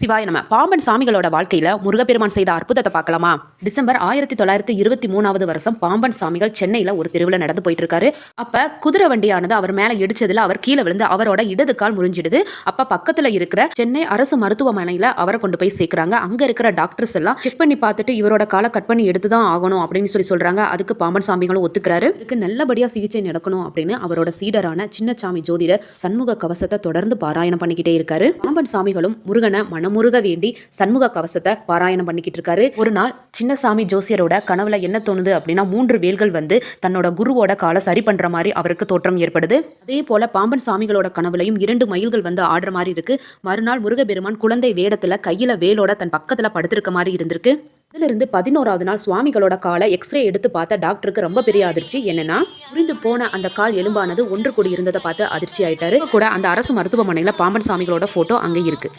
சிவாய நம்ம பாம்பன் சாமிகளோட வாழ்க்கையில முருகப்பெருமான் செய்த அற்புதத்தை பார்க்கலாமா? டிசம்பர் ஆயிரத்தி தொள்ளாயிரத்தி இருபத்தி மூணாவது வருஷம் பாம்பன் சாமிகள் சென்னையில ஒரு தெருவில் நடந்து போயிட்டு இருக்காரு அப்ப குதிரை வண்டியானது அவர் மேல இடிச்சதுல அவர் கீழே விழுந்து அவரோட இடது கால் முறிஞ்சிடுது. அப்ப பக்கத்துல இருக்கிற சென்னை அரசு மருத்துவமனையில அவரை கொண்டு போய் சேர்க்கிறாங்க. அங்க இருக்கிற டாக்டர்ஸ் எல்லாம் செக் பண்ணி பார்த்துட்டு இவரோட காலை கட் பண்ணி எடுத்து தான் ஆகணும் அப்படின்னு சொல்லி சொல்றாங்க. அதுக்கு பாம்பன் சாமிகளும் ஒத்துக்கிறாரு. இதுக்கு நல்லபடியா சிகிச்சை நடக்கணும் அப்படின்னு அவரோட சீடரான சின்னசாமி ஜோதிடர் சண்முக கவசத்தை தொடர்ந்து பாராயணம் பண்ணிக்கிட்டே இருக்காரு. பாம்பன் சாமிகளும் முருகனை மனமுருக வேண்டி சண்முக கவசத்தை பாராயணம் பண்ணிக்கிட்டு இருக்காரு. ஒரு நாள் சின்னசாமி ஜோசியரோட கனவுல என்ன தோணுது அப்படின்னா மூன்று வேல்கள் வந்து தன்னோட குருவோட காலை சரி பண்ற மாதிரி அவருக்கு தோற்றம் ஏற்படுது. அதே போல பாம்பன் சாமிகளோட கனவுலையும் இரண்டு மயில்கள் வந்து ஆடுற மாதிரி இருக்கு. மறுநாள் முருகபெருமான் குழந்தை வேடத்துல கையில வேலோட தன் பக்கத்துல படுத்திருக்க மாதிரி இருந்திருக்கு. இதிலிருந்து பதினோராவது நாள் சுவாமிகளோட காலை எக்ஸ்ரே எடுத்து பார்த்த டாக்டருக்கு ரொம்ப பெரிய அதிர்ச்சி. என்னன்னா புரிந்து போன அந்த கால் எலும்பானது ஒன்று கூடி இருந்ததை பார்த்து அதிர்ச்சி ஆயிட்டாரு. கூட அந்த அரசு மருத்துவமனையில பாம்பன் சாமிகளோட போட்டோ அங்கே இருக்கு.